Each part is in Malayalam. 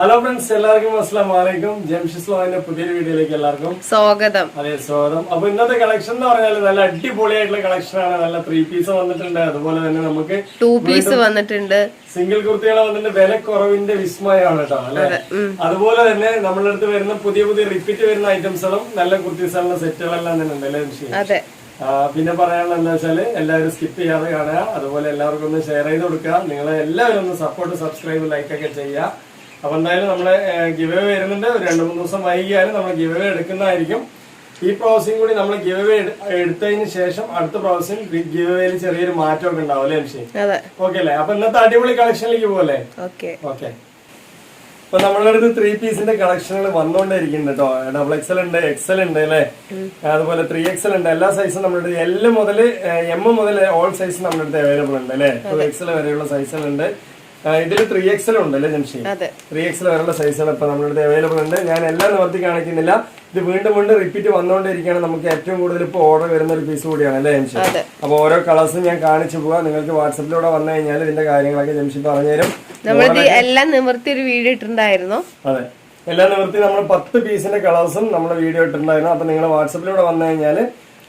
ഹലോ ഫ്രണ്ട്സ് എല്ലാവർക്കും അസ്സാം വലൈക്കും ജംഷിസ് ലോന്റെ പുതിയൊരു വീഡിയോയിലേക്ക് എല്ലാവർക്കും സ്വാഗതം. അതെ സ്വാഗതം. അപ്പൊ ഇന്നത്തെ കളക്ഷൻ എന്ന് പറഞ്ഞാൽ നല്ല അടിപൊളിയായിട്ടുള്ള കളക്ഷൻ ആണ്. നല്ല ത്രീ പീസ് വന്നിട്ടുണ്ട്. അതുപോലെ തന്നെ നമുക്ക് ടു പീസ് വന്നിട്ടുണ്ട്. സിംഗിൾ കുർത്തികൾ വന്നിട്ട് വില കുറവിന്റെ വിസ്മയമാണ് കേട്ടോ അല്ലെ? അതുപോലെ തന്നെ നമ്മളുടെ അടുത്ത് വരുന്ന പുതിയ പുതിയ റിപ്പീറ്റ് വരുന്ന ഐറ്റംസുകളും നല്ല കുർത്തീസുള്ള സെറ്റുകളെല്ലാം തന്നെ ഉണ്ട് അല്ലേ? അതെ. പിന്നെ പറയാനുള്ള എന്താ വെച്ചാൽ എല്ലാവരും സ്കിപ്പ് ചെയ്യാതെ കാണുക. അതുപോലെ എല്ലാവർക്കും ഒന്ന് ഷെയർ ചെയ്ത് കൊടുക്കുക. നിങ്ങളെ എല്ലാവരും ഒന്ന് സപ്പോർട്ട് സബ്സ്ക്രൈബ് ലൈക്ക് ഒക്കെ ചെയ്യുക. അപ്പൊ എന്തായാലും നമ്മളെ ഗിവ് അവേ വരുന്നുണ്ട്. ഒരു രണ്ട് മൂന്ന് ദിവസം വൈകിയാലും നമ്മൾ ഗിവ് അവേ എടുക്കുന്നതായിരിക്കും. ഈ പ്രാവശ്യം കൂടി നമ്മൾ ഗിവ് അവേ എടുത്തതിന് ശേഷം അടുത്ത പ്രാവശ്യം ഗിവ് അവേയിൽ ചെറിയൊരു മാറ്റമൊക്കെ ഉണ്ടാവും അല്ലേ അതെ. ഓക്കെ അല്ലേ? അപ്പൊ ഇന്നത്തെ അടിപൊളി കളക്ഷനിലേക്ക് പോകല്ലേ ഓക്കെ. അപ്പൊ നമ്മളുടെ അടുത്ത് ത്രീ പീസിന്റെ കളക്ഷനുകൾ വന്നുകൊണ്ടിരിക്കുന്നുണ്ട് കേട്ടോ ഡബിൾ എക്സൽ ഉണ്ട് എക്സൽ ഉണ്ട് അല്ലേ? അതുപോലെ ത്രീ എക്സൽ ഉണ്ട്. എല്ലാ സൈസും നമ്മുടെ എല്ലാം എൽ മുതൽ എം മുതൽ ഓൾ സൈസ് നമ്മുടെ അടുത്ത് അവൈലബിൾ ഉണ്ട് അല്ലേ? ടു എക്സൽ വരെയുള്ള സൈസുകളുണ്ട് ഇതിൽ ത്രീ എക്സൽ ഉണ്ട് അല്ലേ ജംഷി? ത്രീ എക്സൽ വരെയുള്ള സൈസുകൾ ഇപ്പൊ നമ്മുടെ അടുത്ത് അവൈലബിൾ ഉണ്ട്. ഞാൻ എല്ലാം നിവർത്തി കാണിക്കുന്നില്ല. ഇത് വീണ്ടും വീണ്ടും റിപ്പീറ്റ് വന്നുകൊണ്ടിരിക്കുകയാണ് നമുക്ക് ഏറ്റവും കൂടുതൽ ഇപ്പോൾ ഓർഡർ വരുന്ന ഒരു പീസ് കൂടിയാണ് അല്ലേ ജംഷി? അപ്പൊ ഓരോ കളേഴ്സും ഞാൻ കാണിച്ചു പോവാം. നിങ്ങൾക്ക് വാട്സപ്പിലൂടെ വന്നു കഴിഞ്ഞാൽ ഇതിന്റെ കാര്യങ്ങളൊക്കെ ജംഷി പറഞ്ഞുതരും. നമ്മളിത് എല്ലാം നിവർത്തി ഒരു വീഡിയോ ഇട്ടിട്ടുണ്ടായിരുന്നു. അതെ. എല്ലാം നിവർത്തി നമ്മൾ പത്ത് പീസിന്റെ കളേഴ്സും നമ്മൾ വീഡിയോ ഇട്ടിട്ടുണ്ടായിരുന്നു. അപ്പൊ നിങ്ങൾ വാട്സപ്പിലൂടെ വന്നു കഴിഞ്ഞാൽ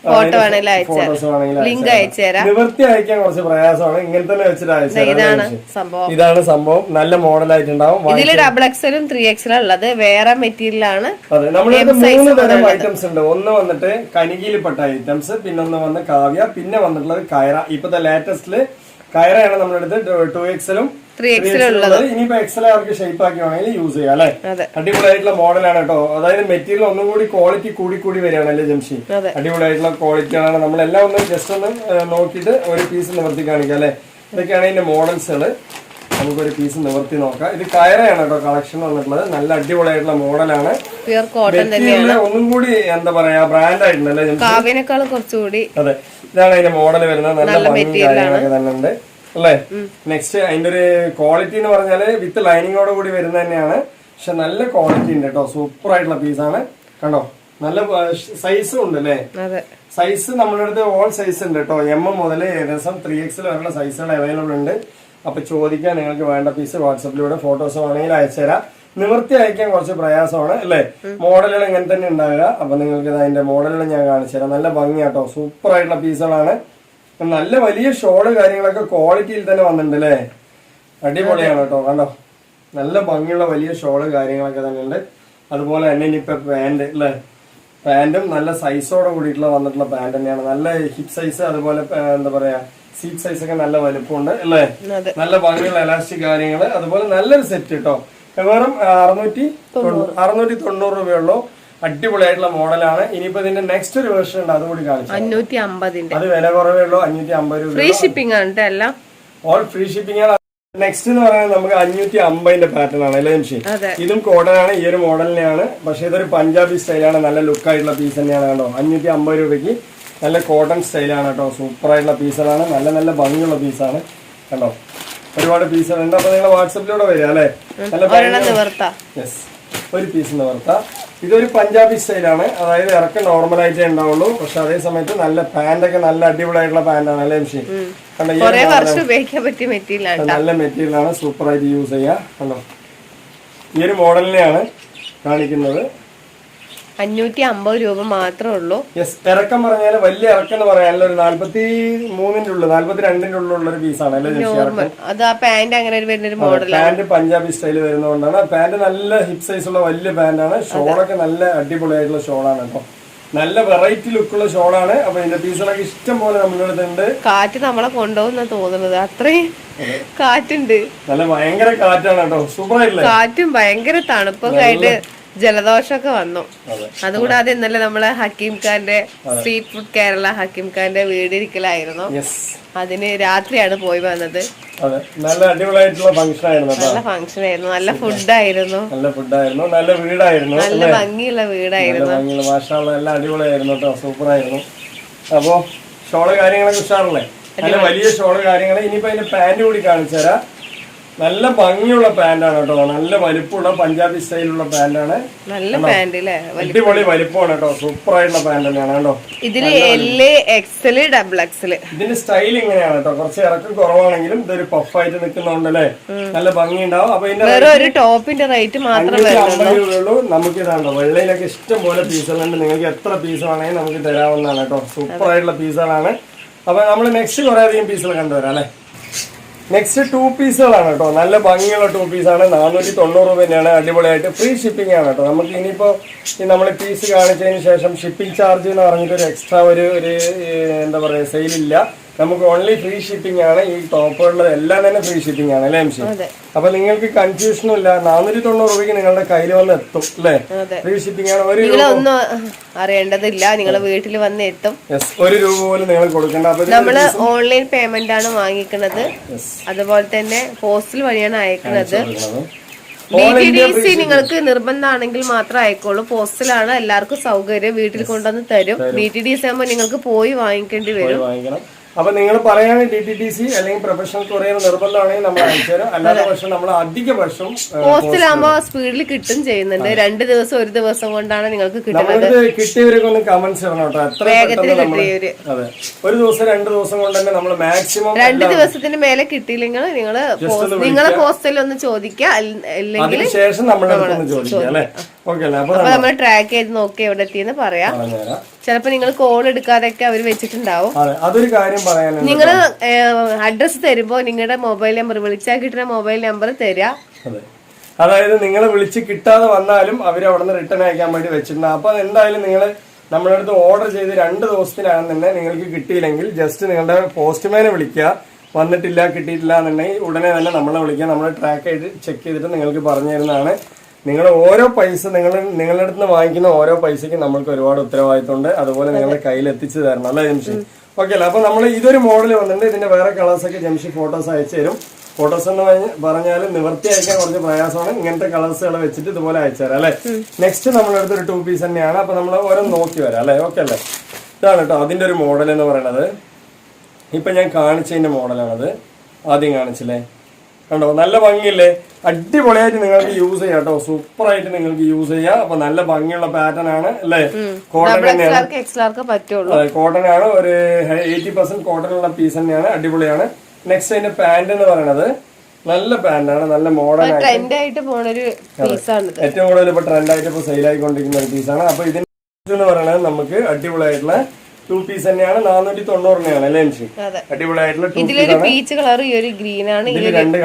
ഫോട്ടോ വേണമെങ്കിൽ അയച്ചു ലിങ്ക് അയച്ചു തരാം. നിവർത്തി അയക്കാൻ കുറച്ച് പ്രയാസമാണ്. ഇങ്ങനെ തന്നെ വെച്ചിട്ട്. ഇതാണ് സംഭവം. ഇതാണ് സംഭവം. നല്ല മോഡലായിട്ടുണ്ടാവും ഇതിൽ ഡബിൾ എക്സലും ത്രീ എക്സലും ഉള്ളത് വേറെ മെറ്റീരിയൽ ആണ്. അതെ നമ്മളിത് മൂന്ന് തരം ഐറ്റംസ് ഉണ്ട്. ഒന്ന് വന്നിട്ട് കനികിയിൽപ്പെട്ട ഐറ്റംസ് പിന്നെ ഒന്ന് വന്ന് കാവ്യ പിന്നെ വന്നിട്ടുള്ളത് കയറ. ഇപ്പത്തെ ലേറ്റസ്റ്റിൽ കയറയാണ് നമ്മുടെ അടുത്ത് ടു എക്സലും ത്രീ ഇനിയിപ്പോ എക്സൽ അവർക്ക് ഷേപ്പ് ആക്കി വേണമെങ്കിൽ യൂസ് ചെയ്യാം അല്ലെ? അതെ. അടിപൊളിയായിട്ടുള്ള മോഡലാണ് കേട്ടോ. അതായത് മെറ്റീരിയൽ ഒന്നും കൂടി ക്വാളിറ്റി കൂടി കൂടി വരികയാണ് അല്ലേ ജംഷി? അടിപൊളിയായിട്ടുള്ള ക്വാളിറ്റി ആണ്. നമ്മളെല്ലാം ഒന്ന് ജസ്റ്റ് ഒന്ന് നോക്കിയിട്ട് ഒരു പീസ് നിവർത്തി കാണിക്കാം അല്ലെ? ഇതൊക്കെയാണ് ഇതിന്റെ മോഡൽസുകൾ നമുക്കൊരു പീസ് നിവർത്തി നോക്കാം. ഇത് കയറയാണ് കേട്ടോ കളക്ഷൻ വന്നിട്ടുള്ളത്. നല്ല അടിപൊളിയായിട്ടുള്ള മോഡലാണ് ഒന്നും കൂടി എന്താ പറയാ ബ്രാൻഡ് ആയിട്ടുണ്ട് അല്ലേ ജംഷി? കാവ്യനേക്കാൾ കുറച്ചുകൂടി അതെ. ഇതാണ് അതിന്റെ മോഡൽ വരുന്നത്. നല്ല ഭംഗി കാര്യങ്ങളൊക്കെ തന്നെ ഉണ്ട്. അല്ലേ? നെക്സ്റ്റ് അതിന്റെ ഒരു ക്വാളിറ്റി എന്ന് പറഞ്ഞാൽ വിത്ത് ലൈനിങ്ങോട് കൂടി വരുന്ന തന്നെയാണ്. പക്ഷെ നല്ല ക്വാളിറ്റി ഉണ്ട് കേട്ടോ. സൂപ്പർ ആയിട്ടുള്ള പീസാണ് കണ്ടോ? നല്ല സൈസും ഉണ്ട് അല്ലേ? സൈസ് നമ്മുടെ അടുത്ത് ഓൾ സൈസ് ഉണ്ട് കേട്ടോ. എം മുതൽ ഏകദേശം ത്രീ എക്സിൽ വരെയുള്ള സൈസുകൾ അവൈലബിൾ ഉണ്ട്. അപ്പൊ ചോദിക്കാൻ നിങ്ങൾക്ക് വേണ്ട പീസ് വാട്സപ്പിലൂടെ ഫോട്ടോസ് വേണമെങ്കിൽ അയച്ചുതരാം നിവർത്തി അയക്കാൻ കുറച്ച് പ്രയാസമാണ് അല്ലേ? മോഡലുകൾ ഇങ്ങനെ തന്നെ ഉണ്ടാവുക. അപ്പൊ നിങ്ങൾക്ക് അതിന്റെ മോഡലുകൾ ഞാൻ കാണിച്ചു തരാം. നല്ല ഭംഗിയാട്ടോ സൂപ്പർ ആയിട്ടുള്ള പീസുകളാണ് നല്ല വലിയ ഷോൾ കാര്യങ്ങളൊക്കെ ക്വാളിറ്റിയിൽ തന്നെ വന്നിട്ടുണ്ട് അല്ലേ? അടിപൊളിയാണ് കേട്ടോ കണ്ടോ? നല്ല ഭംഗിയുള്ള വലിയ ഷോൾ കാര്യങ്ങളൊക്കെ തന്നെ ഉണ്ട് അതുപോലെ തന്നെ ഇനിയിപ്പോ പാന്റ് അല്ലേ? പാന്റും നല്ല സൈസോടെ കൂടിയിട്ടുള്ള വന്നിട്ടുള്ള പാന്റ് തന്നെയാണ്. നല്ല ഹിപ്പ് സൈസ് അതുപോലെ എന്താ പറയാ സീറ്റ് സൈസ് ഒക്കെ നല്ല വലുപ്പമുണ്ട് അല്ലേ? നല്ല ഭംഗിയുള്ള എലാസ്റ്റിക് കാര്യങ്ങൾ അതുപോലെ നല്ലൊരു സെറ്റ് കേട്ടോ. വെറും അറുന്നൂറ്റി അറുന്നൂറ്റി തൊണ്ണൂറ് രൂപയുള്ളൂ അടിപൊളിയായിട്ടുള്ള മോഡലാണ്. ഇനിയിപ്പോ ഇതിന്റെ നെക്സ്റ്റ് ഒരു വേർഷൻ ഉണ്ട് അതുകൂടി കാണിച്ചു അഞ്ഞൂറ്റി അമ്പതിന്റെ അത് വില കുറവേ ഉള്ളൂ അഞ്ഞൂറ്റി അമ്പത് രൂപ. ഫ്രീ ഷിപ്പിംഗ് ആണ് എല്ലാം. ഓൾ ഫ്രീ ഷിപ്പിംഗ് ആണ്. നെക്സ്റ്റ് എന്ന് പറയുന്നത് നമുക്ക് അഞ്ഞൂറ്റി അമ്പതിന്റെ പാറ്റേൺ ആണ് അല്ലേ ജംഷി ഇതും കോട്ടൺ ആണ് ഈ ഒരു മോഡലിനെയാണ്. പക്ഷെ ഇതൊരു പഞ്ചാബി സ്റ്റൈലാണ് നല്ല ലുക്ക് ആയിട്ടുള്ള പീസ് തന്നെയാണ് കേട്ടോ. അഞ്ഞൂറ്റി അമ്പത് രൂപയ്ക്ക് നല്ല കോട്ടൺ സ്റ്റൈലാണ് കേട്ടോ. സൂപ്പർ ആയിട്ടുള്ള പീസുകളാണ് നല്ല നല്ല ഭംഗിയുള്ള പീസാണ് കേട്ടോ. ഒരുപാട് പീസുകൾ ഉണ്ട്. അപ്പൊ നിങ്ങൾ വാട്സപ്പിലൂടെ വരിക അല്ലേ? നല്ല യെസ് ഒരു പീസ് നിവർത്ത ഇതൊരു പഞ്ചാബി സ്റ്റൈലാണ് അതായത് ഇറക്കം നോർമൽ ആയിട്ടേ ഉണ്ടാവുള്ളൂ. പക്ഷെ അതേ സമയത്ത് നല്ല പാന്റ് ഒക്കെ നല്ല അടിപൊളിയായിട്ടുള്ള പാന്റാണ് അല്ലേ മെഷീൻ കണ്ടോ നല്ല മെറ്റീരിയലാണ് സൂപ്പറായിട്ട് സൂപ്പർ ആയിട്ട് യൂസ് ചെയ്യുക കണ്ടോ? ഈ ഒരു മോഡലിനെയാണ് കാണിക്കുന്നത്. അഞ്ഞൂറ്റി അമ്പത് രൂപ മാത്രമേ ഉള്ളൂ. യെസ് ഇറക്കം പറഞ്ഞാൽ വലിയ ഇറക്കം എന്ന് പറയാനുള്ള ഒരു നാല്പത്തി മൂന്നിന്റെ ഉള്ളു നാല്പത്തി രണ്ടിന്റെ ഒരു പീസാണ് അല്ലേ അത് ആ പാന്റ് അങ്ങനെ ഒരു വരുന്നൊരു മോഡൽ പാന്റ് പഞ്ചാബി സ്റ്റൈൽ വരുന്നതുകൊണ്ടാണ്. പാന്റ് നല്ല ഹിപ് സൈസ് ഉള്ള വലിയ പാന്റാണ് ഷോളൊക്കെ നല്ല അടിപൊളിയായിട്ടുള്ള ഷോളാണ് കേട്ടോ. നല്ല വെറൈറ്റി ലുക്കുള്ള ഷോളാണ് അപ്പൊ ഇതിന്റെ പീസുകളൊക്കെ ഇഷ്ടം പോലെ നമ്മുടെ അടുത്തുണ്ട്. കാറ്റ് നമ്മളെ കൊണ്ടുപോകുന്ന തോന്നുന്നത്. അത്രയും കാറ്റുണ്ട്. നല്ല ഭയങ്കര കാറ്റാണ് കേട്ടോ. സൂപ്പർ കാറ്റും ഭയങ്കര തണുപ്പൊക്കെ ആയിട്ട് ജലദോഷമൊക്കെ വന്നു. അതുകൂടാതെ ഇന്നലെ നമ്മൾ ഹക്കീം ഖാന്റെ സ്ട്രീറ്റ് ഫുഡ് കേരള ഹക്കീം ഖാന്റെ വീടിരിക്കലായിരുന്നു. അതിന് രാത്രിയാണ് പോയി വന്നത്. നല്ല അടിപൊളിയായിട്ടുള്ള ഫംഗ്ഷൻ ആയിരുന്നു നല്ല ഫംഗ്ഷൻ ആയിരുന്നു. നല്ല ഫുഡായിരുന്നു നല്ല ഫുഡായിരുന്നു നല്ല വീടായിരുന്നു നല്ല ഭംഗിയുള്ള വീടായിരുന്നു. മാഷാള്ള എല്ലാം അടിപൊളിയായിരുന്നു കേട്ടോ. സൂപ്പർ ആയിരുന്നു. അപ്പോ ഷോൾ കാര്യങ്ങളൊക്കെ ഉഷാറല്ലേ? വലിയ ഷോൾ കാര്യങ്ങൾ ഇനിയിപ്പോ അതിന്റെ പാന്റ് കൂടി കാണിച്ചു തരാം നല്ല ഭംഗിയുള്ള പാന്റാണ് കേട്ടോ. നല്ല വലിപ്പമുള്ള പഞ്ചാബി സ്റ്റൈലുള്ള പാന്റാണ്. നല്ല പാന്റ് അടിപൊളി വലിപ്പമാണ് കേട്ടോ. സൂപ്പർ ആയിട്ടുള്ള പാന്റ് തന്നെയാണ് കേട്ടോ ഇതിൽ എൽ എക്സൽ ഡബിൾ എക്സൽ ഇതിന്റെ സ്റ്റൈൽ ഇങ്ങനെയാണ് കേട്ടോ. കുറച്ച് ഇറക്കം കുറവാണെങ്കിലും ഇതൊരു പഫായിട്ട് നിൽക്കുന്നതുകൊണ്ട് അല്ലേ? നല്ല ഭംഗി ഉണ്ടാവും അപ്പൊ ഇതിന്റെ ഒരു ടോപ്പിന്റെ റേറ്റ് മാത്രമേ നമുക്ക് ഇതാണോ? വെള്ളയിലൊക്കെ ഇഷ്ടം പോലെ പീസുകളുണ്ട് നിങ്ങൾക്ക് എത്ര പീസ് വേണമെങ്കിൽ നമുക്ക് തരാവുന്നതാണ് കേട്ടോ. സൂപ്പർ ആയിട്ടുള്ള പീസുകളാണ് അപ്പൊ നമ്മൾ നെക്സ്റ്റ് കുറെ അധികം പീസുകൾ കണ്ടുവരാം അല്ലേ? നെക്സ്റ്റ് ടു പീസുകളാണ് കേട്ടോ. നല്ല ഭംഗിയുള്ള ടു പീസാണ് നാനൂറ്റി തൊണ്ണൂറ് രൂപ തന്നെയാണ് അടിപൊളിയായിട്ട്. ഫ്രീ ഷിപ്പിംഗ് ആണ് കേട്ടോ. നമുക്ക് ഇനിയിപ്പോൾ നമ്മൾ പീസ് കാണിച്ചതിന് ശേഷം ഷിപ്പിംഗ് ചാർജ് എന്ന് പറഞ്ഞിട്ട് ഒരു എക്സ്ട്രാ ഒരു ഒരു എന്താ പറയുക സെയിലില്ല നമുക്ക് ഓൺലി ഫ്രീ ഷിപ്പിംഗ് ആണ്. ഈ ടോപ്പുകളിൽ എല്ലാം തന്നെ ഫ്രീ ഷിപ്പിംഗ് ആണ് അല്ലേ എംസി അപ്പൊ നിങ്ങൾക്ക് കൺഫ്യൂഷനും ഇല്ല. നാനൂറ്റി തൊണ്ണൂറ് രൂപയ്ക്ക് നിങ്ങളുടെ കയ്യിൽ വന്ന് എത്തും അല്ലേ? ഫ്രീ ഷിപ്പിംഗ് ആണ്. ഒരു ഒന്നും അറിയേണ്ടതില്ല. നിങ്ങൾ വീട്ടിൽ വന്ന് എത്തും. ഒരു രൂപ പോലും നിങ്ങൾ കൊടുക്കേണ്ട. നമ്മൾ ഓൺലൈൻ പേയ്മെന്റ് ആണ് വാങ്ങിക്കുന്നത് അതുപോലെ തന്നെ പോസ്റ്റൽ വഴിയാണ് അയക്കുന്നത് നിങ്ങൾക്ക് നിർബന്ധമാണെങ്കിൽ മാത്രം അയക്കോളൂ പോസ്റ്റലാണ് എല്ലാവർക്കും സൗകര്യം. വീട്ടിൽ കൊണ്ടുവന്ന് തരും. ബി ടി ഡി സി ആകുമ്പോൾ നിങ്ങൾക്ക് പോയി വാങ്ങിക്കേണ്ടി വരും. അപ്പൊ നിങ്ങൾ പറയുകയാണെങ്കിൽ ഡി ടി ടി സി അല്ലെങ്കിൽ പ്രൊഫഷണൽ കൊറിയർ നിർബന്ധമാണെങ്കിൽ നമ്മൾ അയച്ചു അല്ലാതെ പക്ഷം നമ്മൾ അധിക വർഷം പോസ്റ്റിലാകുമ്പോൾ സ്പീഡിൽ കിട്ടും ചെയ്യുന്നുണ്ട്. രണ്ട് ദിവസം ഒരു ദിവസം കൊണ്ടാണ് നിങ്ങൾക്ക് കിട്ടുന്നത്. കിട്ടിയവരൊക്കെ ഒന്ന് കമന്റ്സ് ഇടണം കേട്ടോ. എത്ര പെട്ടെന്ന് അതെ. ഒരു ദിവസം രണ്ട് ദിവസം കൊണ്ട് തന്നെ നമ്മൾ മാക്സിമം രണ്ട് ദിവസത്തിന് മേലെ കിട്ടിയില്ലെങ്കിൽ നിങ്ങൾ നിങ്ങളെ പോസ്റ്റലിൽ ഒന്ന് ചോദിക്കുക. അല്ല- അല്ലെങ്കിൽ അല്ലെ? ഓക്കെ അപ്പൊ നമ്മൾ ട്രാക്ക് ചെയ്ത് നോക്കി എവിടെ എത്തിയെന്ന് പറയാം പറഞ്ഞുതരാം ചിലപ്പോ നിങ്ങൾ കോൾ എടുക്കാതെയൊക്കെ അവർ വെച്ചിട്ടുണ്ടാവും. അതെ അതൊരു കാര്യം പറയാനുണ്ട് നിങ്ങൾ അഡ്രസ് തരുമ്പോ നിങ്ങളുടെ മൊബൈൽ നമ്പർ വിളിച്ചാൽ കിട്ടുന്ന മൊബൈൽ നമ്പർ തരിക അതെ. അതായത് നിങ്ങൾ വിളിച്ച് കിട്ടാതെ വന്നാലും അവർ അവിടെ നിന്ന് റിട്ടേൺ അയക്കാൻ വേണ്ടി വെച്ചിട്ടുണ്ടാവും അപ്പൊ എന്തായാലും നിങ്ങൾ നമ്മുടെ അടുത്ത് ഓർഡർ ചെയ്ത് രണ്ട് ദിവസത്തിനകം തന്നെ നിങ്ങൾക്ക് കിട്ടിയില്ലെങ്കിൽ ജസ്റ്റ് നിങ്ങളുടെ പോസ്റ്റ്മാനെ വിളിക്കുക. വന്നിട്ടില്ല കിട്ടിയിട്ടില്ല എന്നുണ്ടെങ്കിൽ ഉടനെ തന്നെ നമ്മളെ വിളിക്കുക. നമ്മളെ ട്രാക്ക് ചെയ്ത് ചെക്ക് ചെയ്തിട്ട് നിങ്ങൾക്ക് പറഞ്ഞു തരുന്നതാണ് നിങ്ങൾ ഓരോ പൈസ നിങ്ങൾ നിങ്ങളുടെ അടുത്ത് നിന്ന് വാങ്ങിക്കുന്ന ഓരോ പൈസയ്ക്ക് നമ്മൾക്ക് ഒരുപാട് ഉത്തരവാദിത്തമുണ്ട് അതുപോലെ നിങ്ങളുടെ കയ്യിൽ എത്തിച്ചു തരണം. അല്ലേ ജംഷി? ഓക്കെ അല്ലേ? അപ്പൊ നമ്മൾ ഇതൊരു മോഡൽ വന്നിട്ടുണ്ട്. ഇതിന്റെ വേറെ കളേഴ്സ് ഒക്കെ ജംഷി ഫോട്ടോസ് അയച്ചു തരും. ഫോട്ടോസ് എന്ന് പറഞ്ഞ് പറഞ്ഞാൽ നിവർത്തി അയക്കാൻ കുറച്ച് പ്രയാസമാണ്. ഇങ്ങനത്തെ കളേഴ്സുകൾ വെച്ചിട്ട് ഇതുപോലെ അയച്ചു തരാം അല്ലെ? നെക്സ്റ്റ് നമ്മളെടുത്ത് ഒരു ടൂ പീസ് തന്നെയാണ്. അപ്പൊ നമ്മൾ ഓരോ നോക്കി വരാം അല്ലേ? ഓക്കെ അല്ലേ? ഇതാണ് കേട്ടോ അതിന്റെ ഒരു മോഡൽ എന്ന് പറയുന്നത്. ഇപ്പൊ ഞാൻ കാണിച്ചതിന്റെ മോഡലാണത് ആദ്യം കാണിച്ചില്ലേ? കണ്ടോ? നല്ല ഭംഗിയില്ലേ? അടിപൊളിയായിട്ട് നിങ്ങൾക്ക് യൂസ് ചെയ്യാം കേട്ടോ. സൂപ്പർ ആയിട്ട് നിങ്ങൾക്ക് യൂസ് ചെയ്യാം. അപ്പൊ നല്ല ഭംഗിയുള്ള പാറ്റേൺ ആണ് അല്ലേ? കോട്ടൺ തന്നെയാണ്. കോട്ടൺ ആണ്. ഒരു എയ്റ്റി പെർസെന്റ് കോട്ടൺ ഉള്ള പീസ് തന്നെയാണ്. അടിപൊളിയാണ്. നെക്സ്റ്റ് അതിന്റെ പാന്റ് എന്ന് പറയുന്നത് നല്ല പാന്റാണ് നല്ല മോഡേൺ ആയിട്ട്. ഏറ്റവും കൂടുതൽ ഇപ്പൊ ട്രെൻഡ് ആയിട്ട് ഇപ്പൊ സെയിൽ ആയിക്കൊണ്ടിരിക്കുന്ന ഒരു പീസാണ് അപ്പൊ ഇതിന്റെ എന്ന് പറയുന്നത് നമുക്ക് അടിപൊളിയായിട്ടുള്ള ടു പീസ് തന്നെയാണ് നാനൂറ്റി തൊണ്ണൂറിനാണ് അല്ലേ അടിപൊളിയായിട്ടുള്ള ഇതിലൊരു പീച്ച് കളർ ഈ ഒരു ഗ്രീൻ ആണ് ഈ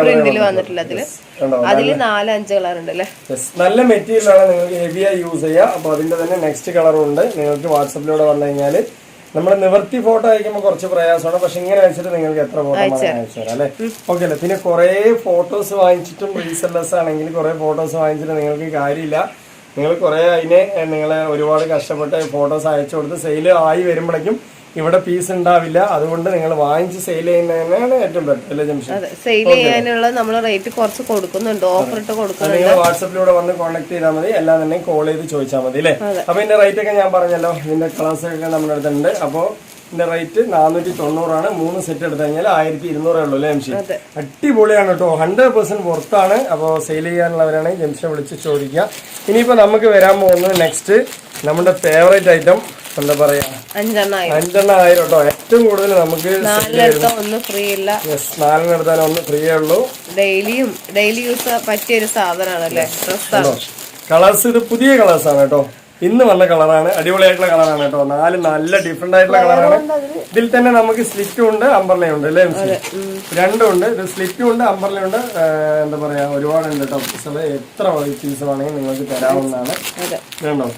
പ്രിന്റിൽ വന്നിട്ടുള്ളത്. അതിൽ അതിൽ നാല് അഞ്ച് കളർ ഉണ്ട് അല്ലേ? നല്ല മെറ്റീരിയൽ ആണ് നിങ്ങൾക്ക് ഹെവിയായി യൂസ് ചെയ്യുക അപ്പൊ അതിന്റെ തന്നെ നെക്സ്റ്റ് കളറും ഉണ്ട്. നിങ്ങൾക്ക് വാട്സപ്പിലൂടെ വന്നു കഴിഞ്ഞാൽ നമ്മൾ നിവർത്തി ഫോട്ടോ അയക്കുമ്പോൾ കുറച്ച് പ്രയാസമാണ്. പക്ഷെ ഇങ്ങനെ അയച്ചിട്ട് നിങ്ങൾക്ക് എത്ര ഫോട്ടോ അയച്ചു തരാം അല്ലേ? ഓക്കെ അല്ലേ? പിന്നെ കുറെ ഫോട്ടോസ് വാങ്ങിച്ചിട്ടും റീസെല്ലേഴ്സ് ആണെങ്കിൽ കുറെ ഫോട്ടോസ് വാങ്ങിച്ചിട്ട് നിങ്ങൾക്ക് കാര്യമില്ല. നിങ്ങൾ കുറെ അതിനെ നിങ്ങൾ ഒരുപാട് കഷ്ടപ്പെട്ട് ഫോട്ടോസ് അയച്ചു കൊടുത്ത് സെയിൽ ആയി വരുമ്പോഴേക്കും ഇവിടെ പീസ് ഉണ്ടാവില്ല. അതുകൊണ്ട് നിങ്ങൾ വാങ്ങിച്ച് സെയിൽ ചെയ്യുന്നതന്നെയാണ് ഏറ്റവും ബെറ്റർ അല്ലേ ജംഷൻ സെയിൽ ചെയ്യാനുള്ള നമ്മൾ റേറ്റ് കുറച്ച് കൊടുക്കുന്നുണ്ട് ഓഫർ ഇട്ട് കൊടുക്കുന്നുണ്ട്. നിങ്ങൾ വാട്സപ്പിലൂടെ വന്ന് കോൺടാക്ട് ചെയ്താൽ മതി. എല്ലാം തന്നെ കോൾ ചെയ്ത് ചോദിച്ചാൽ മതി അല്ലേ? അപ്പൊ ഇതിന്റെ റേറ്റ് ഒക്കെ ഞാൻ പറഞ്ഞല്ലോ. ഇതിന്റെ ക്ലാസ് ഒക്കെ നമ്മുടെ അടുത്തുണ്ട്. അപ്പോ ഇതിന്റെ റേറ്റ് നാനൂറ്റി തൊണ്ണൂറാണ് മൂന്ന് സെറ്റ് എടുത്തു കഴിഞ്ഞാൽ ആയിരത്തി ഇരുന്നൂറേ ഉള്ളൂ അല്ലേ ജംഷി. അടിപൊളിയാണ് കേട്ടോ. ഹൺഡ്രഡ് പെർസെന്റ് പുറത്താണ് അപ്പോൾ സെയിൽ ചെയ്യാനുള്ളവരാണെങ്കിൽ ജംഷനെ വിളിച്ച് ചോദിക്കുക. ഇനിയിപ്പോ നമുക്ക് വരാൻ പോകുന്നത് നെക്സ്റ്റ് നമ്മുടെ ഫേവറേറ്റ് ഐറ്റം എന്താ പറയാ? അഞ്ചെണ്ണ ആയിരം കേട്ടോ. ഏറ്റവും കൂടുതൽ നമുക്ക് ഒന്ന് ഫ്രീ ഇല്ല യെസ് ഒന്ന് ഫ്രീ ഉള്ളൂ. ഡെയിലിയും ഡെയിലി യൂസ് പറ്റിയ ഒരു സാധനമാണ് അല്ലേ കളേഴ്സ് ഇത് പുതിയ കളേഴ്സ് ആണ് കേട്ടോ. ഇന്ന് വന്ന കളറാണ് അടിപൊളിയായിട്ടുള്ള കളറാണ് കേട്ടോ. നാല് നല്ല ഡിഫറെന്റ് ആയിട്ടുള്ള കളറാണ്. ഇതിൽ തന്നെ നമുക്ക് സ്ലിറ്റും ഉണ്ട് അമ്പർലയും ഉണ്ട് അല്ലേ? രണ്ടും ഉണ്ട്. ഇത് സ്ലിറ്റും ഉണ്ട് അമ്പർലയും ഉണ്ട്. എന്താ പറയാ ഒരുപാടുണ്ട് ഉണ്ട് പീസുകൾ എത്ര പീസ് വേണമെങ്കിൽ നിങ്ങൾക്ക് തരാവുന്നതാണ്. വേണ്ടോ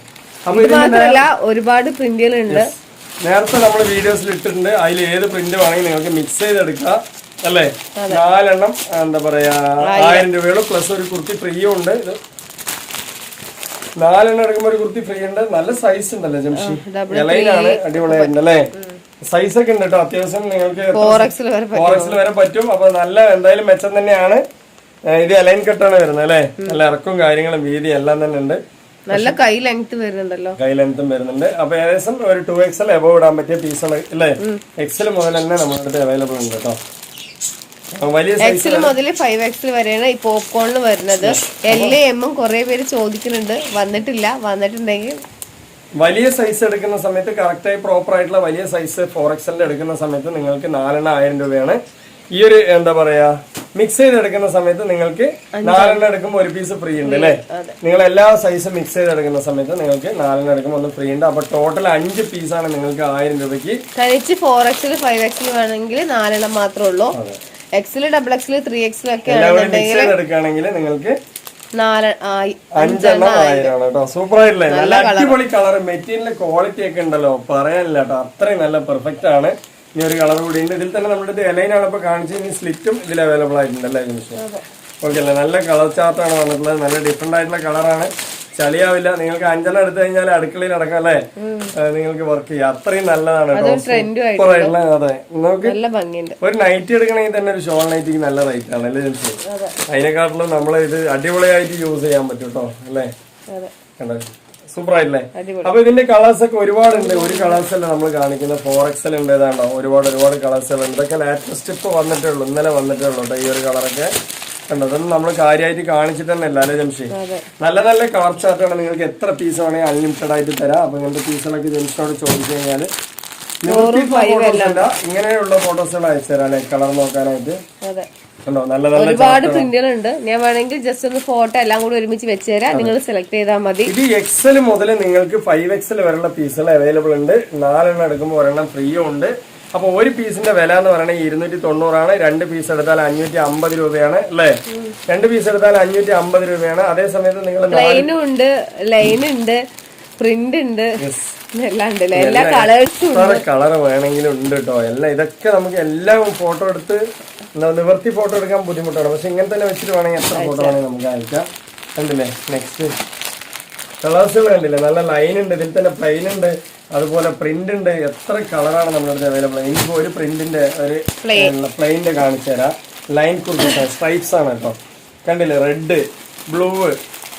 മാത്രമല്ല ഒരുപാട് പ്രിന്റുകളുണ്ട് നേരത്തെ നമ്മൾ വീഡിയോസിൽ ഇട്ടിട്ടുണ്ട്. അതിൽ ഏത് പ്രിന്റ് വേണമെങ്കിൽ നിങ്ങൾക്ക് മിക്സ് ചെയ്തെടുക്കാം. അല്ലേ? നാലെണ്ണം എന്താ പറയാ ആയിരം. രൂപയുള്ളൂ പ്ലസ് ഒരു കുർത്തി ഫ്രീയും ഉണ്ട്. ഇത് നാലെണ്ണം എടുക്കുമ്പോൾ ഒരു കുർത്തി ഫ്രീ ഉണ്ട്. നല്ല സൈസ് ഉണ്ടല്ലോ ജംഷി? ഇലയിലാണ് അടിപൊളിയായിട്ടുണ്ട് അല്ലേ സൈസ് ഒക്കെ ഉണ്ട് കേട്ടോ. അത്യാവശ്യം നിങ്ങൾക്ക് ഫോറക്സിൽ വരെ പറ്റും. അപ്പൊ നല്ല എന്തായാലും മെച്ചം തന്നെയാണ്. ഇത് അലൈൻ കെട്ടാണ് വരുന്നത് അല്ലേ? നല്ല ഇറക്കും കാര്യങ്ങളും വീതി എല്ലാം തന്നെ ഉണ്ട്. നല്ല കൈ ലെങ്ത് വരുന്നുണ്ടല്ലോ. കൈ ലെങ്ത്തും വരുന്നുണ്ട്. അപ്പൊ ഏകദേശം ഒരു ടു എക്സൽ എബോ ഇടാൻ പറ്റിയ പീസുകൾ അല്ലേ? എക്സൽ മുതൽ തന്നെ നമ്മുടെ അടുത്ത് അവൈലബിൾ ഉണ്ട് കേട്ടോ. എക്സിൽ മുതൽ ഫൈവ് എക്സിൽ വരെയാണ് ഈ പോപ്കോണിൽ വരുന്നത്. എൽ എമ്മും കുറെ പേര് ചോദിക്കുന്നുണ്ട്. വന്നിട്ടില്ല. വന്നിട്ടുണ്ടെങ്കിൽ വലിയ സൈസ് എടുക്കുന്ന സമയത്ത് കറക്റ്റായി പ്രോപ്പർ ആയിട്ടുള്ള വലിയ സൈസ് ഫോർ എക്സലിന്റെ എടുക്കുന്ന സമയത്ത് നിങ്ങൾക്ക് നാലെണ്ണം ആയിരം രൂപയാണ്. ഈ ഒരു എന്താ പറയാ മിക്സ് ചെയ്ത് എടുക്കുന്ന സമയത്ത് നിങ്ങൾക്ക് നാലെണ്ണം എടുക്കുമ്പോൾ ഒരു പീസ് ഫ്രീ ഉണ്ട് അല്ലേ? നിങ്ങൾ എല്ലാ സൈസും മിക്സ് ചെയ്ത് എടുക്കുന്ന സമയത്ത് നിങ്ങൾക്ക് നാലെണ്ണം എടുക്കുമ്പോൾ ഒന്ന് ഫ്രീ ഉണ്ട്. അപ്പൊ ടോട്ടൽ അഞ്ച് പീസാണ് നിങ്ങൾക്ക് ആയിരം രൂപയ്ക്ക് ഫോർ എക്സിൽ ഫൈവ് എക്സിൽ വേണമെങ്കിൽ നാലെണ്ണം മാത്രമേ ഉള്ളൂ. എക്സിൽ ഡബിൾ എക്സിൽ ത്രീ എക്സിൽ ഒക്കെ എടുക്കുകയാണെങ്കിൽ നിങ്ങൾക്ക് അഞ്ചെണ്ണം ആയിരമാണ് കേട്ടോ. സൂപ്പർ ആയിട്ടില്ലേ നല്ല അടിപൊളി കളർ മെറ്റീരിയൽ ക്വാളിറ്റി ഒക്കെ ഉണ്ടല്ലോ. പറയാനില്ല കേട്ടോ. അത്രയും നല്ല പെർഫെക്റ്റ് ആണ്. ഇനി ഒരു കളർ കൂടി ഉണ്ട്. ഇതിൽ തന്നെ നമ്മുടെ എലൈനാണ് ഇപ്പൊ കാണിച്ചത്. ഇനി സ്ലിറ്റും ഇതിൽ അവൈലബിൾ ആയിട്ടുണ്ട്. അല്ലേ ഓക്കെ അല്ലേ? നല്ല കളർ ചാർട്ടാണ് വന്നിട്ടുള്ളത്. നല്ല ഡിഫറെന്റ് ആയിട്ടുള്ള കളറാണ്. ചളിയാവില്ല. നിങ്ങൾക്ക് അഞ്ചെണ്ണം എടുത്തു കഴിഞ്ഞാൽ അടുക്കളയിൽ അടക്കം അല്ലേ? നിങ്ങൾക്ക് വർക്ക് ചെയ്യാം. അത്രയും നല്ലതാണ് അതെ. നമുക്ക് ഒരു നൈറ്റ് എടുക്കണമെങ്കിൽ തന്നെ ഒരു ഷോൾ നൈറ്റിക്ക് നല്ല റേറ്റ് ആണ് അല്ലേ ജെൻസ് അതിനെക്കാട്ടിലും നമ്മൾ ഇത് അടിപൊളിയായിട്ട് യൂസ് ചെയ്യാൻ പറ്റും കേട്ടോ അല്ലേ? സൂപ്പർ ആയില്ലേ? അപ്പൊ ഇതിന്റെ കളേഴ്സ് ഒക്കെ ഒരുപാടുണ്ട്. ഒരു കളേഴ്സ് അല്ല നമ്മൾ കാണിക്കുന്ന. ഫോർ എക്സൽ ഉണ്ട് ഏതാണ്ടോ ഒരുപാട് ഒരുപാട് കളേഴ്സുകൾ ഉണ്ട്. ഇതൊക്കെ ലേറ്റസ്റ്റ് ഇപ്പൊ വന്നിട്ടേ ഉള്ളൂ ഇന്നലെ വന്നിട്ടേ ഉള്ളൂ കേട്ടോ ഈ ഒരു കളറൊക്കെ കണ്ടോ അതൊന്നും നമ്മൾ കാര്യമായിട്ട് കാണിച്ചിട്ട് തന്നെ അല്ലേ ജംഷി? നല്ല നല്ല കളർ ചാർട്ടാണ് നിങ്ങൾക്ക് എത്ര പീസ് വേണമെങ്കിൽ അൺലിമിറ്റഡ് ആയിട്ട് തരാം. അപ്പൊ ഇങ്ങനത്തെ പീസുകളൊക്കെ ജംഷിനോട് ചോദിച്ചു കഴിഞ്ഞാൽ അല്ല. ഇങ്ങനെയുള്ള ഫോട്ടോസുകൾ അയച്ചു തരാം അല്ലെ? കളർ നോക്കാനായിട്ട്. ഒരുപാട് പ്രിന്റുകളുണ്ട് ഞാൻ വേണമെങ്കിൽ ജസ്റ്റ് ഒന്ന് ഫോട്ടോ എല്ലാം കൂടി ഒരുമിച്ച് വെച്ച് തരാം. നിങ്ങൾ സെലക്ട് ചെയ്താൽ മതി. ഇത് എക്സൽ മുതൽ നിങ്ങൾക്ക് ഫൈവ് എക്സൽ വരെയുള്ള പീസുകൾ അവൈലബിൾ ഉണ്ട്. നാലെണ്ണം എടുക്കുമ്പോൾ ഒരെണ്ണം ഫ്രീയും ഉണ്ട്. അപ്പൊ ഒരു പീസിന്റെ വില എന്ന് പറയുന്നത് ഇരുന്നൂറ്റി തൊണ്ണൂറാണ് രണ്ട് പീസ് എടുത്താൽ അഞ്ഞൂറ്റി അമ്പത് രൂപയാണ്. അല്ലേ? രണ്ട് പീസ് എടുത്താൽ അഞ്ഞൂറ്റി അമ്പത് രൂപയാണ്. അതേ സമയത്ത് നിങ്ങൾ ലൈനുണ്ട് ഉണ്ട് ലൈൻ ഉണ്ട് പ്രിന്റ് ഉണ്ട്. എല്ലാം കളേഴ്സും കളർ വേണമെങ്കിലും ഉണ്ട് കേട്ടോ എല്ലാം ഇതൊക്കെ നമുക്ക് എല്ലാം ഫോട്ടോ എടുത്ത് നിവർത്തി ഫോട്ടോ എടുക്കാൻ ബുദ്ധിമുട്ടാണ്. പക്ഷെ ഇങ്ങനെ തന്നെ വെച്ചിട്ട് വേണമെങ്കിൽ എത്ര ഫോട്ടോ വേണമെങ്കിൽ നമുക്ക് അയക്കാം. കണ്ടില്ലേ? നെക്സ്റ്റ് കളേഴ്സുകൾ കണ്ടില്ലേ നല്ല ലൈൻ ഉണ്ട് ഇതിൽ തന്നെ പ്ലെയിൻ ഉണ്ട് അതുപോലെ പ്രിന്റ് ഉണ്ട്. എത്ര കളറാണ് നമ്മുടെ അടുത്ത് അവൈലബിൾ എനിക്ക് ഒരു പ്രിന്റിന്റെ ഒരു പ്ലെയിനിന്റെ കാണിച്ചു തരാം ലൈൻ കുറിച്ച് സ്ട്രൈപ്സ് ആണ് കേട്ടോ. കണ്ടില്ലേ? റെഡ് ബ്ലൂ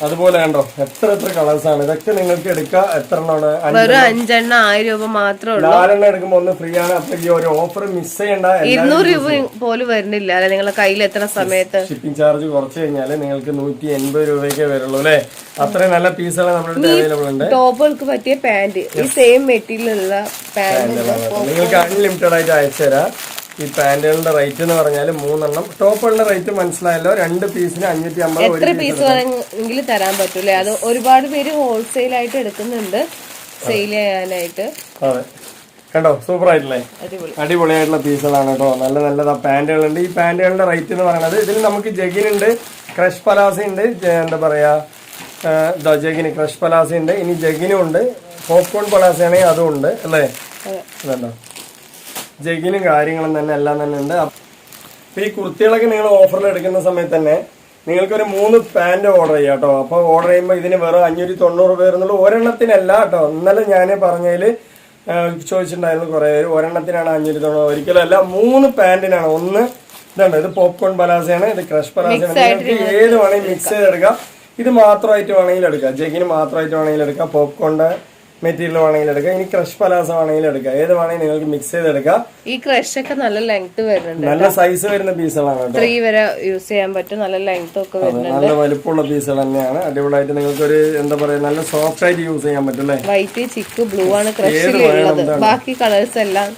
അതുപോലെ കണ്ടോ? എത്ര എത്ര കളേഴ്സ് ആണ്. ഇതൊക്കെ നിങ്ങൾക്ക് എടുക്കാം. എത്ര എണ്ണമാണ്? വെറും അഞ്ചെണ്ണം ആയിരം രൂപ മാത്രമേ ഉള്ളൂ. നാലെണ്ണം എടുക്കുമ്പോൾ ഒന്ന് ഫ്രീ ആണ്. അപ്പൊ ഈ ഒരു ഓഫർ മിസ് ചെയ്യണ്ട. ഇരുന്നൂറ് രൂപ പോലും വരുന്നില്ല. അല്ലെ നിങ്ങളെ കയ്യിൽ എത്ര സമയത്ത്. ഷിപ്പിംഗ് ചാർജ് കുറച്ച് കഴിഞ്ഞാൽ നിങ്ങൾക്ക് നൂറ്റി എൺപത് രൂപയ്ക്ക് വരുള്ളൂ അല്ലെ? അത്രയും നല്ല പീസുകൾ നമ്മുടെ അവൈലബിൾ ഉണ്ട്. ടോപ്പുകൾക്ക് പറ്റിയ പാന്റ് ഈ സെയിം മെറ്റീരിയൽ ഉള്ള പാന്റ് നിങ്ങൾക്ക് അൺലിമിറ്റഡ് ആയിട്ട് അയച്ചു തരാം ഈ പാന്റുകളുടെ റേറ്റ് എന്ന് പറഞ്ഞാൽ മൂന്നെണ്ണം. ടോപ്പുകളുടെ റേറ്റ് മനസ്സിലായല്ലോ രണ്ട് പീസിന് അഞ്ഞൂറ്റി അമ്പത് എത്ര പീസ് വേണമെങ്കിൽ തരാൻ പറ്റൂലേ? അത് ഒരുപാട് പേര് ഹോൾസെയിൽ ആയിട്ട് എടുക്കുന്നുണ്ട് സെയിൽ ചെയ്യാനായിട്ട്. അതെ. കണ്ടോ? സൂപ്പർ ആയിട്ടില്ലേ? അടിപൊളി. അടിപൊളിയായിട്ടുള്ള പീസുകളാണ് കേട്ടോ. നല്ല നല്ലതാ പാന്റുകളുണ്ട്. ഈ പാന്റുകളുടെ റേറ്റ് എന്ന് പറയുന്നത് ഇതിൽ നമുക്ക് ജഗിൻ ഉണ്ട് ക്രഷ് പലാസ ഉണ്ട് എന്താ പറയാ ജഗിന് ക്രഷ് പലാസ ഉണ്ട് ഇനി ജഗിനും ഉണ്ട് പോപ്കോൺ പലാസയാണെങ്കിൽ അതും ഉണ്ട് അല്ലേ? അതെ. ജഗിനും കാര്യങ്ങളും തന്നെ എല്ലാം തന്നെ ഉണ്ട്. അപ്പൊ ഈ കുർത്തികളൊക്കെ നിങ്ങൾ ഓഫറിൽ എടുക്കുന്ന സമയത്ത് തന്നെ നിങ്ങൾക്കൊരു മൂന്ന് പാന്റ് ഓർഡർ ചെയ്യാം കേട്ടോ. അപ്പൊ ഓർഡർ ചെയ്യുമ്പോൾ ഇതിന് വെറും അഞ്ഞൂറ്റി തൊണ്ണൂറ് പേർ എന്നുള്ള ഒരെണ്ണത്തിനല്ല കേട്ടോ. ഇന്നലെ ഞാൻ പറഞ്ഞതിൽ ചോദിച്ചിട്ടുണ്ടായിരുന്നു കുറെ പേര്. ഒരെണ്ണത്തിനാണ് അഞ്ഞൂറ്റി തൊണ്ണൂറ്. ഒരിക്കലും അല്ല മൂന്ന് പാന്റിനാണ് ഒന്ന് ഇതുണ്ട്. ഇത് പോപ്കോൺ പലാസയാണ് ഇത് ക്രഷ് പലാസയാണ്. ഏത് വേണമെങ്കിൽ മിക്സ് ചെയ്തെടുക്കാം. ഇത് മാത്രമായിട്ട് വേണമെങ്കിൽ എടുക്കാം. ജഗിന് മാത്രമായിട്ട് വേണമെങ്കിൽ എടുക്കാം. പോപ്കോണിന്റെ മെറ്റീരിയൽ വേണമെങ്കിലും എടുക്കാം. ഇനി ക്രഷ് പലാസ വേണമെങ്കിലും എടുക്കാം. ഏത് വേണമെങ്കിലും നിങ്ങൾക്ക് മിക്സ് ചെയ്തെടുക്കാം. ഈ ക്രഷ് ഒക്കെ നല്ല ലെങ്ത് വരുന്നുണ്ട് നല്ല സൈസ് വരുന്ന പീസുകളാണ് ത്രീ വരെ യൂസ് ചെയ്യാൻ പറ്റും. നല്ല ലെങ്ത് ഒക്കെ വരുന്നുണ്ട് നല്ല വലുപ്പമുള്ള പീസുകൾ തന്നെയാണ്. അടിപൊളിയായിട്ട് നിങ്ങൾക്ക് ഒരു എന്താ പറയാ നല്ല സോഫ്റ്റ് ആയിട്ട് യൂസ് ചെയ്യാൻ പറ്റും അല്ലേ? വൈറ്റ് ചിക്ക് ബ്ലൂ ആണ് ക്രഷിലുള്ളത് ബാക്കി കളേഴ്സ് എല്ലാം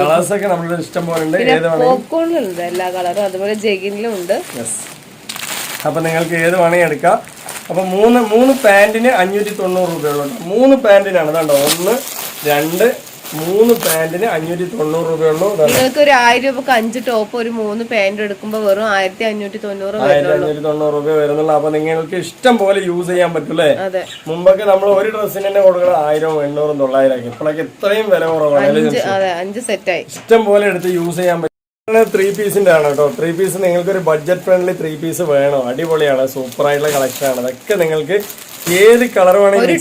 കളേഴ്സ് ഒക്കെ നമ്മുടെ ഇഷ്ടം പോലെ ഉണ്ട്. ഏത് പോപ്കോണിലുണ്ട് എല്ലാ കളറും അതുപോലെ ജെഗിനിലും ഉണ്ട്. അപ്പൊ നിങ്ങൾക്ക് ഏത് വേണമെങ്കിൽ എടുക്കാം. അപ്പൊ മൂന്ന് മൂന്ന് പാന്റിന് അഞ്ഞൂറ്റി തൊണ്ണൂറ് രൂപയുള്ളൂ. മൂന്ന് പാന്റിനാണ് കണ്ടോ ഒന്ന് രണ്ട് മൂന്ന് പാന്റിന് അഞ്ഞൂറ്റി തൊണ്ണൂറ് രൂപയുള്ളൂ. നിങ്ങൾക്ക് ഒരു ആയിരം രൂപക്ക് അഞ്ച് ടോപ്പ് ഒരു മൂന്ന് പാന്റ് എടുക്കുമ്പോൾ വെറും ആയിരത്തി അഞ്ഞൂറ്റി തൊണ്ണൂറ് ആയിരത്തി അഞ്ഞൂറ്റി തൊണ്ണൂറ് രൂപ വരുന്നുള്ളൂ. അപ്പൊ നിങ്ങൾക്ക് ഇഷ്ടം പോലെ യൂസ് ചെയ്യാൻ പറ്റൂലേ മുമ്പൊക്കെ നമ്മൾ ഒരു ഡ്രസ്സിന് തന്നെ കൊടുക്കണം ആയിരം എണ്ണൂറും തൊള്ളായിരം ആക്കി ഇപ്പോഴൊക്കെ ഇത്രയും വില കുറവാണ് അഞ്ച് സെറ്റായി ഇഷ്ടം പോലെ എടുത്ത് യൂസ് ചെയ്യാൻ പറ്റും. ത്രീ പീസിന്റെ ആണ് കേട്ടോ. ത്രീ പീസ് നിങ്ങൾക്ക് ഒരു ബഡ്ജറ്റ് ഫ്രണ്ട്ലി ത്രീ പീസ് വേണോ. അടിപൊളിയാണ്. സൂപ്പർ ആയിട്ടുള്ള കളക്ഷൻ ആണ്. അതൊക്കെ നിങ്ങൾക്ക് ഏത് കളർ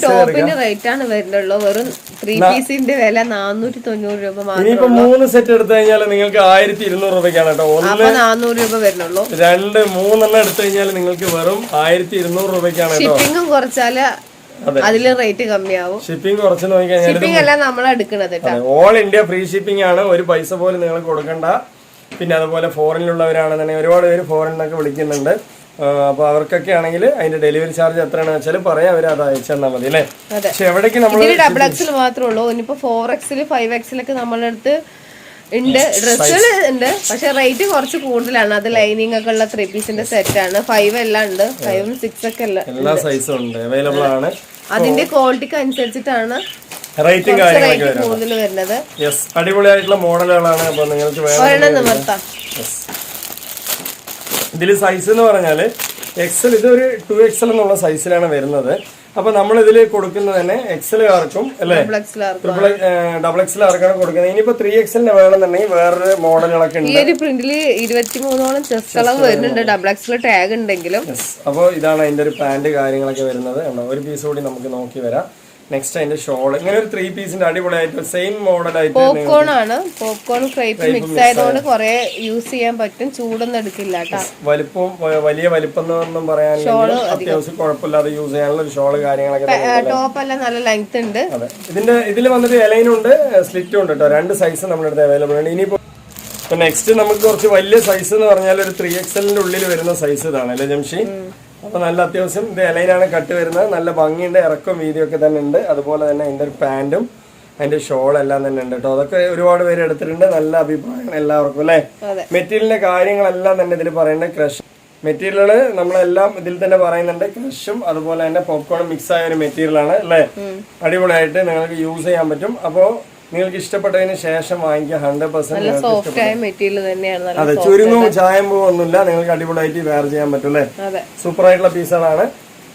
ടോപ്പിന്റെ റേറ്റ് ആണ് വരുന്നുള്ളൂ. വെറും ത്രീ പീസിന്റെ വില നാനൂറ്റി തൊണ്ണൂറ് രൂപ മാത്രം ഇനിയിപ്പോ മൂന്ന് സെറ്റ് എടുത്തു കഴിഞ്ഞാൽ നിങ്ങൾക്ക് ആയിരത്തി ഇരുന്നൂറ് രൂപയ്ക്കാണ് കേട്ടോ. ഒന്ന് നാനൂറ് രൂപ വരുന്നുള്ളൂ. രണ്ട് മൂന്നെണ്ണം എടുത്തു കഴിഞ്ഞാൽ നിങ്ങൾക്ക് വെറും ആയിരത്തി ഇരുന്നൂറ് രൂപയ്ക്കാണ് ഷിപ്പിങ്ങും കുറച്ചാൽ അതിൽ റേറ്റ് കമ്മിയാവും. ഷിപ്പിംഗ് കുറച്ച് ഷിപ്പിംഗ് എടുക്കണത് കേട്ടോ. ഓൾ ഇന്ത്യ ഫ്രീ ഷിപ്പിംഗ് ആണ്. ഒരു പൈസ പോലും നിങ്ങൾ കൊടുക്കണ്ട. പിന്നെ അതുപോലെ ഫോറിനിലുള്ളവരാണെന്നുണ്ടെങ്കിൽ ഒരുപാട് പേര് ഫോറിനൊക്കെ വിളിക്കുന്നുണ്ട്. അപ്പോൾ അവർക്കൊക്കെ ആണെങ്കിൽ അതിന്റെ ഡെലിവറി ചാർജ് എത്രയാണെന്ന് വെച്ചാൽ പറയാം അവർ അത് അയച്ചു തന്നാൽ മതി അല്ലേ? പക്ഷെ എവിടേക്ക് നമ്മൾ ഡബിൾ എക്സിൽ മാത്രമേ ഉള്ളൂ ഇനിയിപ്പോ ഫോർ എക്സിൽ ഫൈവ് എക്സിലൊക്കെ നമ്മളുടെ അടുത്ത് ഉണ്ട്. ഡ്രസ്സുകൾ ഉണ്ട്. പക്ഷെ റേറ്റ് കുറച്ച് കൂടുതലാണ്. അത് ലൈനിങ് ഒക്കെ ഉള്ള ത്രീ പീസിന്റെ സെറ്റ് ആണ്. ഫൈവ് എല്ലാം ഉണ്ട്. ഫൈവും സിക്സ് ഒക്കെ എല്ലാ സൈസും ഉണ്ട്. അവൈലബിൾ ആണ്. അതിന്റെ ക്വാളിറ്റിക്ക് അനുസരിച്ചിട്ടാണ് റേറ്റും കാര്യങ്ങളൊക്കെ വരുന്നത്. യെസ് അടിപൊളിയായിട്ടുള്ള മോഡലുകളാണ് അപ്പൊ നിങ്ങൾക്ക് വേണം ഇതിൽ സൈസ് എന്ന് പറഞ്ഞാൽ എക്സൽ ഇതൊരു ടു എക്സൽ എന്നുള്ള സൈസിലാണ് വരുന്നത്. അപ്പൊ നമ്മൾ ഇതിൽ കൊടുക്കുന്നത് തന്നെ എക്സലുകാർക്കും അല്ലേ? ട്രിപ്പിൾ ഡബിൾ എക്സലുകാർക്കാണ് കൊടുക്കുന്നത്. ഇനിയിപ്പോ ത്രീ എക്സലിന് വേണമെന്നുണ്ടെങ്കിൽ വേറൊരു മോഡലുകളൊക്കെ ഉണ്ട്. ഈ ഒരു പ്രിന്റിൽ ഇരുപത്തിമൂന്നോളം ചെസ്റ്റ് അളവ് വരുന്നുണ്ട്. ഡബിൾ എക്സിൽ ടാഗ് ഉണ്ടെങ്കിലും. അപ്പോൾ ഇതാണ് അതിന്റെ ഒരു പാന്റ് കാര്യങ്ങളൊക്കെ വരുന്നത്. ഒരു പീസ് കൂടി നമുക്ക് നോക്കി വരാം. നെക്സ്റ്റ് അതിന്റെ ഷോൾ ഇങ്ങനെ ഒരു ത്രീ പീസിന്റെ അടിപൊളിയായിട്ട് സെയിം മോഡലായിട്ട് പോപ്കോൺ ആണ്. പോപ്കോൺ ക്രൈപ്പ് മിക്സ് ആയതുകൊണ്ട് കുറെ യൂസ് ചെയ്യാൻ പറ്റും. ചൂടൊന്നും എടുക്കില്ല വലിപ്പം വലിയ വലിപ്പം എന്നൊന്നും പറയാൻ അത്യാവശ്യം കുഴപ്പമില്ലാതെ യൂസ് ചെയ്യാനുള്ള ഒരു ഷോൾ കാര്യങ്ങളൊക്കെ ടോപ്പ് അല്ല നല്ല ലെങ്ത് ഉണ്ട്. ഇതിന്റെ ഇതിൽ വന്നിട്ട് ഇലയിനുണ്ട് സ്ലിറ്റും ഉണ്ട് കേട്ടോ. രണ്ട് സൈസ് നമ്മുടെ അടുത്ത് അവൈലബിൾ ആണ് ഇനിയിപ്പോ നെക്സ്റ്റ് നമുക്ക് കുറച്ച് വലിയ സൈസ് എന്ന് പറഞ്ഞാൽ ഒരു ത്രീ എക്സലിന്റെ ഉള്ളിൽ വരുന്ന സൈസ് ഇതാണ്. അല്ലേ ജംഷി? അപ്പൊ നല്ല അത്യാവശ്യം ഇത് ഇലയിലാണ് കട്ട് വരുന്നത്. നല്ല ഭംഗിയുണ്ട് ഇറക്കും വീതിയൊക്കെ തന്നെ ഉണ്ട്. അതുപോലെ തന്നെ അതിന്റെ ഒരു പാന്റും അതിന്റെ ഷോൾ എല്ലാം തന്നെ ഉണ്ട് കേട്ടോ. അതൊക്കെ ഒരുപാട് പേര് എടുത്തിട്ടുണ്ട്. നല്ല അഭിപ്രായം എല്ലാവർക്കും അല്ലേ. മെറ്റീരിയലിന്റെ കാര്യങ്ങളെല്ലാം തന്നെ ഇതിൽ പറയുന്നത് ക്രഷ് മെറ്റീരിയലുകൾ നമ്മളെല്ലാം ഇതിൽ തന്നെ പറയുന്നുണ്ട്. ക്രഷും അതുപോലെ തന്നെ പോപ്കോണും മിക്സ് ആയ ഒരു മെറ്റീരിയലാണ് അല്ലേ? അടിപൊളിയായിട്ട് നിങ്ങൾക്ക് യൂസ് ചെയ്യാൻ പറ്റും. അപ്പോൾ നിങ്ങൾക്ക് ഇഷ്ടപ്പെട്ടതിന് ശേഷം വാങ്ങിക്കുക ഹൺഡ്രഡ് പെർസെന്റ് അതെ ചുരുങ്ങും ചായമ്പോ ഒന്നുമില്ല നിങ്ങൾക്ക് അടിപൊളിയായിട്ട് വെയർ ചെയ്യാൻ പറ്റും അല്ലേ? സൂപ്പർ ആയിട്ടുള്ള പീസുകളാണ്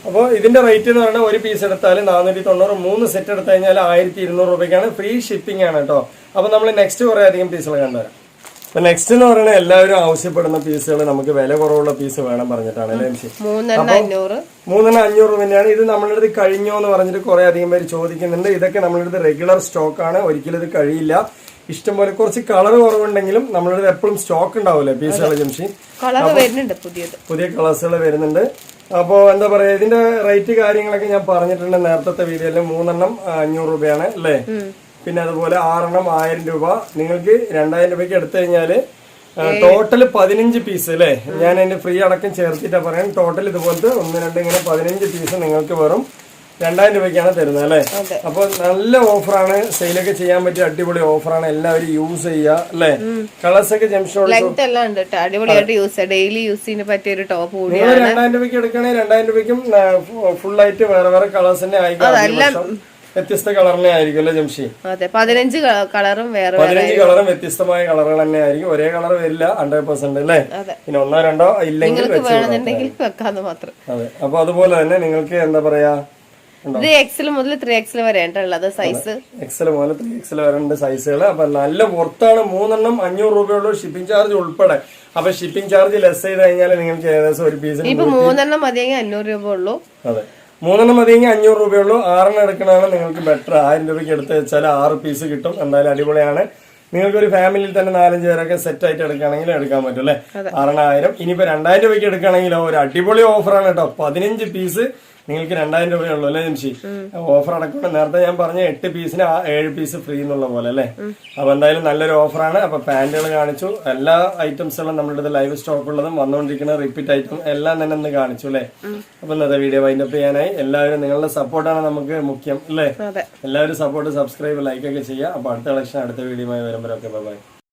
അപ്പോൾ ഇതിന്റെ റേറ്റ് എന്ന് പറഞ്ഞാൽ ഒരു പീസ് എടുത്താൽ നാനൂറ്റി തൊണ്ണൂറ് മൂന്ന് സെറ്റ് എടുത്തു കഴിഞ്ഞാൽ ആയിരത്തി ഇരുന്നൂറ് രൂപയ്ക്കാണ്. ഫ്രീ ഷിപ്പിംഗ് ആണ് കേട്ടോ. അപ്പോൾ നമ്മൾ നെക്സ്റ്റ് കുറേ അധികം പീസുകൾ കണ്ടുവരാം. അപ്പൊ നെക്സ്റ്റ് എന്ന് പറയുന്നത് എല്ലാവരും ആവശ്യപ്പെടുന്ന പീസുകൾ നമുക്ക് വില കുറവുള്ള പീസ് വേണം പറഞ്ഞിട്ടാണ് അല്ലേ മിഷി മൂന്നെണ്ണം അഞ്ഞൂറ്. തന്നെയാണ്. ഇത് നമ്മളുടെ അടുത്ത് കഴിഞ്ഞോ എന്ന് പറഞ്ഞിട്ട് കുറെ അധികം പേര് ചോദിക്കുന്നുണ്ട്. ഇതൊക്കെ നമ്മളുടെ അടുത്ത് റെഗുലർ സ്റ്റോക്ക് ആണ്. ഒരിക്കലും ഇത് കഴിയില്ല. ഇഷ്ടംപോലെ കുറച്ച് കളർ കുറവുണ്ടെങ്കിലും നമ്മളുടെ അടുത്ത് എപ്പോഴും സ്റ്റോക്ക് ഉണ്ടാവില്ലേ പീസുകൾ ജംഷി പുതിയ കളേഴ്സുകൾ വരുന്നുണ്ട്. അപ്പോൾ എന്താ പറയാ ഇതിന്റെ റേറ്റ് കാര്യങ്ങളൊക്കെ ഞാൻ പറഞ്ഞിട്ടുണ്ട് നേരത്തെ വീഡിയോയിൽ മൂന്നെണ്ണം അഞ്ഞൂറ് രൂപയാണ് അല്ലേ? പിന്നെ അതുപോലെ ആറെണ്ണം ആയിരം രൂപ. നിങ്ങൾക്ക് രണ്ടായിരം രൂപയ്ക്ക് എടുത്തു കഴിഞ്ഞാൽ ടോട്ടൽ പതിനഞ്ച് പീസ് അല്ലേ? ഞാൻ അതിന്റെ ഫ്രീ അടക്കം ചേർത്തിട്ടാ പറയാം ടോട്ടൽ ഇതുപോലത്തെ ഒന്ന് രണ്ട് ഇങ്ങനെ പതിനഞ്ച് പീസ് നിങ്ങൾക്ക് വെറും രണ്ടായിരം രൂപയ്ക്കാണ് തരുന്നത് അല്ലേ? അപ്പൊ നല്ല ഓഫറാണ്. സെയിലൊക്കെ ചെയ്യാൻ പറ്റിയ അടിപൊളി ഓഫറാണ്. എല്ലാവരും യൂസ് ചെയ്യുക അല്ലേ? കളേഴ്സ് ഒക്കെ ലെങ്ത് എല്ലാം ഉണ്ട് അടിപൊളിയായിട്ട് യൂസ് ചെയ്യാം. ഡെയിലി യൂസ് പറ്റിയ ഒരു ടോപ്പ് കൂടിയാണ്. രണ്ടായിരം രൂപയ്ക്ക് എടുക്കണേ രണ്ടായിരം രൂപയ്ക്കും ഫുൾ ആയിട്ട് വേറെ വേറെ കളേഴ്സ് തന്നെ വർഷം. വ്യത്യസ്ത കളറിനെ ആയിരിക്കും അല്ലേ ജംഷി? അതെ പതിനഞ്ച് കളറും വേറെ പതിനഞ്ച് കളറും വ്യത്യസ്തമായ കളറുകൾ തന്നെ ആയിരിക്കും. ഒരേ കളർ വരില്ല ഹൺഡ്രഡ് പെർസെന്റ് അല്ലേ. പിന്നെ ഒന്നോ രണ്ടോ ഇല്ലെങ്കിൽ മാത്രം. അതെ. അപ്പൊ അതുപോലെ തന്നെ നിങ്ങൾക്ക് എന്താ പറയാ? ഉണ്ടോ? ഇത് എക്സൽ മുതൽ ത്രീ എക്സൽ വരെ ഉള്ളത് സൈസ് എക്സൽ മുതൽ ത്രീ എക്സൽ വരേണ്ട സൈസുകൾ അപ്പൊ നല്ല പുറത്താണ് മൂന്നെണ്ണം അഞ്ഞൂറ് രൂപയുള്ള ഷിപ്പിംഗ് ചാർജ് ഉൾപ്പെടെ. അപ്പൊ ഷിപ്പിംഗ് ചാർജ് ലെസ് ചെയ്ത് കഴിഞ്ഞാൽ നിങ്ങൾക്ക് ഏകദേശം ഒരു പീസ് ഇപ്പൊ മൂന്നെണ്ണം മതിയെങ്കിൽ അഞ്ഞൂറ് രൂപ ഉള്ളൂ അതെ. മൂന്നെണ്ണം മതിയെങ്കിൽ അഞ്ഞൂറ് രൂപയുള്ളൂ. ആറെണ്ണം എടുക്കണതാണ് നിങ്ങൾക്ക് ബെറ്റർ ആയിരം രൂപയ്ക്ക് എടുത്ത് വെച്ചാൽ ആറ് പീസ് കിട്ടും. എന്തായാലും അടിപൊളിയാണ്. നിങ്ങൾക്ക് ഒരു ഫാമിലിയിൽ തന്നെ നാലഞ്ച് പേരൊക്കെ സെറ്റ് ആയിട്ട് എടുക്കുകയാണെങ്കിൽ എടുക്കാൻ പറ്റും അല്ലേ? ആറെണ്ണായിരം ഇനിയിപ്പോ രണ്ടായിരം രൂപയ്ക്ക് എടുക്കുകയാണെങ്കിലോ ഒരു അടിപൊളി ഓഫറാണ് കേട്ടോ. പതിനഞ്ച് പീസ് നിങ്ങൾക്ക് രണ്ടായിരം രൂപയേ ഉള്ളൂ അല്ലേ ജംഷി? ഓഫർ അടക്കം നേരത്തെ ഞാൻ പറഞ്ഞ എട്ട് പീസിന് ആ ഏഴ് പീസ് ഫ്രീ എന്നുള്ള പോലെ അല്ലേ? അപ്പൊ എന്തായാലും നല്ലൊരു ഓഫറാണ്. അപ്പൊ പാന്റുകൾ കാണിച്ചു. എല്ലാ ഐറ്റംസുകളും നമ്മുടെ അടുത്ത് ലൈവ് സ്റ്റോക്ക് ഉള്ളതും വന്നുകൊണ്ടിരിക്കുന്ന റിപ്പീറ്റ് ഐറ്റം എല്ലാം തന്നെ ഒന്ന് കാണിച്ചു അല്ലേ? അപ്പൊ ഇന്നത്തെ വീഡിയോ വൈൻഡപ്പ് ചെയ്യാനായി. എല്ലാവരും നിങ്ങളുടെ സപ്പോർട്ടാണ് നമുക്ക് മുഖ്യം അല്ലേ? എല്ലാവരും സപ്പോർട്ട് സബ്സ്ക്രൈബ് ലൈക്ക് ഒക്കെ ചെയ്യുക. അപ്പൊ അടുത്ത കളക്ഷൻ അടുത്ത വീഡിയോയുമായി വരുമ്പോഴൊക്കെ. ബൈ